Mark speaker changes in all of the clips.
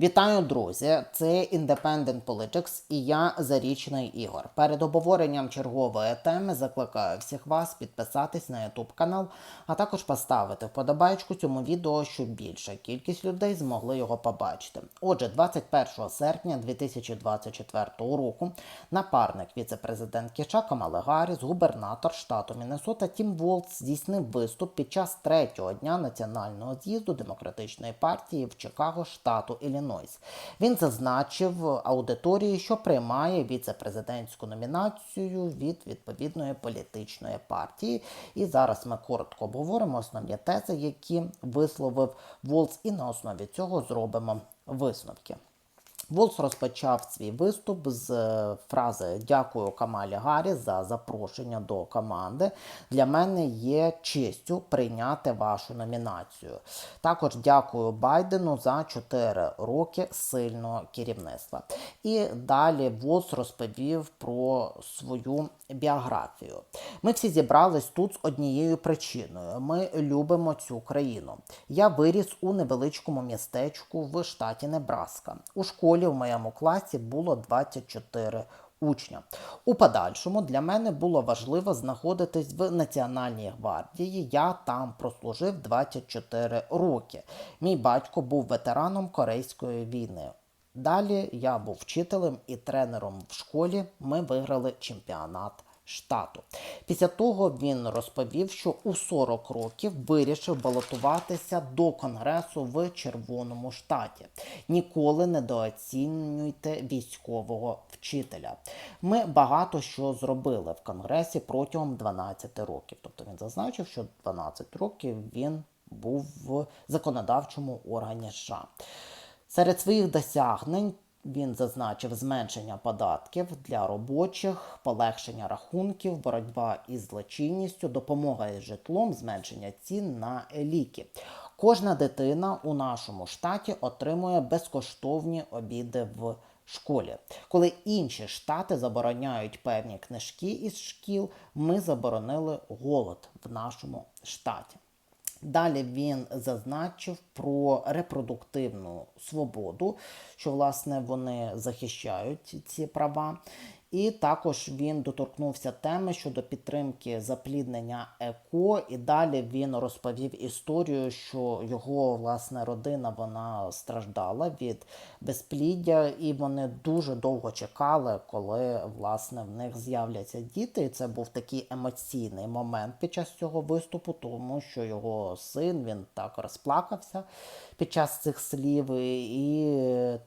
Speaker 1: Вітаю, друзі! Це Independent Politics і я Зарічний Ігор. Перед обговоренням чергової теми закликаю всіх вас підписатись на YouTube канал, а також поставити вподобайку цьому відео, щоб більша кількість людей змогли його побачити. Отже, 21 серпня 2024 року напарник віце-президентки Чака Малегаріс, губернатор штату Міннесота Тім Волц здійснив виступ під час третього дня національного з'їзду демократичної партії в Чикаго, штату Іллінойс. Він зазначив аудиторії, що приймає віце-президентську номінацію від відповідної політичної партії. І зараз ми коротко обговоримо основні тези, які висловив Волц, і на основі цього зробимо висновки. Волс розпочав свій виступ з е, фрази Дякую Камалі Гарріс за запрошення до команди. Для мене є честю прийняти вашу номінацію. Також дякую Байдену за 4 роки сильного керівництва. І далі Волс розповів про свою біографію. Ми всі зібрались тут з однією причиною. Ми любимо цю країну. Я виріс у невеличкому містечку в штаті Небраска. У школі в моєму класі було 24 учня. У подальшому для мене було важливо знаходитись в Національній гвардії. Я там прослужив 24 роки. Мій батько був ветераном Корейської війни. Далі я був вчителем і тренером в школі. Ми виграли чемпіонат штату. Після того він розповів, що у 40 років вирішив балотуватися до конгресу в Червоному штаті. Ніколи не дооцінюйте військового вчителя. Ми багато що зробили в конгресі протягом 12 років. Тобто він зазначив, що 12 років він був в законодавчому органі США. Серед своїх досягнень він зазначив зменшення податків для робочих, полегшення рахунків, боротьба із злочинністю, допомога із житлом, зменшення цін на ліки. Кожна дитина у нашому штаті отримує безкоштовні обіди в школі. Коли інші штати забороняють певні книжки із шкіл, ми заборонили голод в нашому штаті. Далі він зазначив про репродуктивну свободу, що власне вони захищають ці права. І також він доторкнувся теми щодо підтримки запліднення ЕКО. І далі він розповів історію, що його власне родина вона страждала від безпліддя, і вони дуже довго чекали, коли власне в них з'являться діти. І це був такий емоційний момент під час цього виступу, тому що його син він так розплакався під час цих слів. і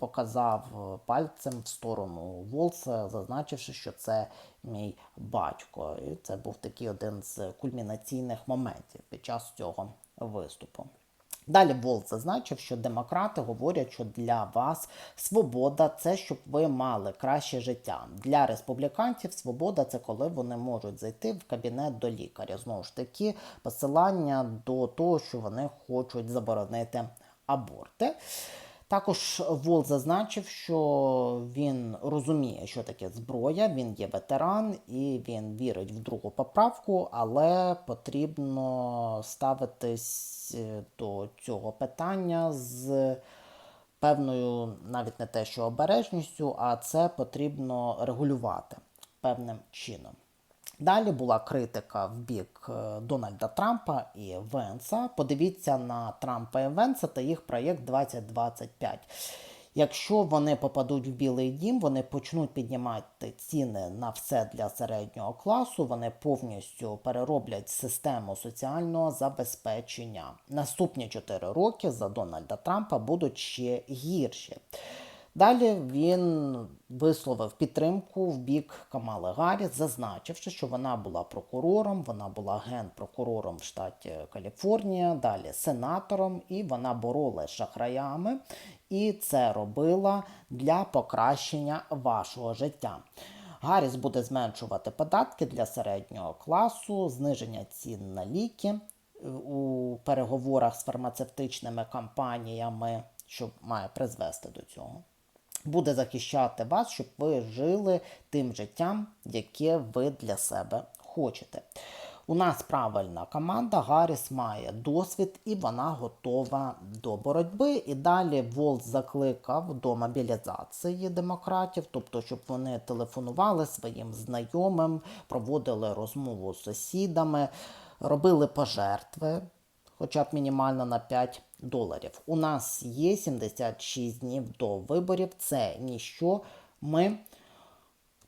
Speaker 1: показав е, пальцем в сторону Волса, зазначивши, що це мій батько. І це був такий один з кульмінаційних моментів під час цього виступу. Далі Волт зазначив, що демократи говорять, що для вас свобода це щоб ви мали краще життя. Для республіканців свобода це коли вони можуть зайти в кабінет до лікаря. Знову ж таки, посилання до того, що вони хочуть заборонити аборти. Також Вол зазначив, що він розуміє, що таке зброя, він є ветеран і він вірить в другу поправку, але потрібно ставитись е, до цього питання з певною, навіть не те, що обережністю, а це потрібно регулювати певним чином. Далі була критика в бік е, Дональда Трампа і Венса. Подивіться на Трампа і Венса та їх проєкт 2025. Якщо вони попадуть в Білий дім, вони почнуть піднімати ціни на все для середнього класу, вони повністю перероблять систему соціального забезпечення. Наступні 4 роки за Дональда Трампа будуть ще гірші. Далі він висловив підтримку в бік Камали Гарріс, зазначивши, що вона була прокурором, вона була генпрокурором в штаті Каліфорнія, далі сенатором, і вона боролася шахраями, і це робила для покращення вашого життя. Гарріс буде зменшувати податки для середнього класу, зниження цін на ліки у переговорах з фармацевтичними компаніями, що має призвести до цього буде захищати вас, щоб ви жили тим життям, яке ви для себе хочете. У нас правильна команда. Гарріс має досвід і вона готова до боротьби. І далі Волц закликав до мобілізації демократів, тобто, щоб вони телефонували своїм знайомим, проводили розмову з сусідами, робили пожертви, хоча б мінімально на 5 доларів. У нас є 76 днів до виборів. Це ніщо. Ми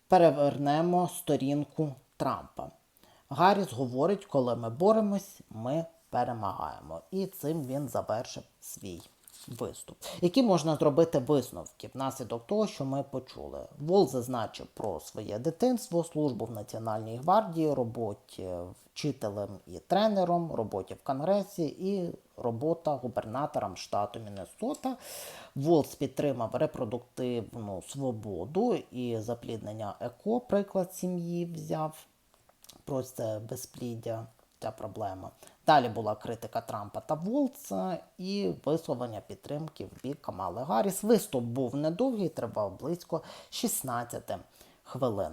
Speaker 1: перевернемо сторінку Трампа. Гарріс говорить, коли ми боремось, ми перемагаємо. І цим він завершив свій виступ. Які можна зробити висновки внаслідок того, що ми почули? Вол зазначив про своє дитинство, службу в Національній гвардії, роботі вчителем і тренером, роботі в Конгресі і робота губернатором штату Міннесота. Волс підтримав репродуктивну свободу і запліднення еко, приклад сім'ї взяв про це безпліддя ця проблема. Далі була критика Трампа та Волца і висловлення підтримки в бік Камали Гарріс. Виступ був недовгий, тривав близько 16 хвилин.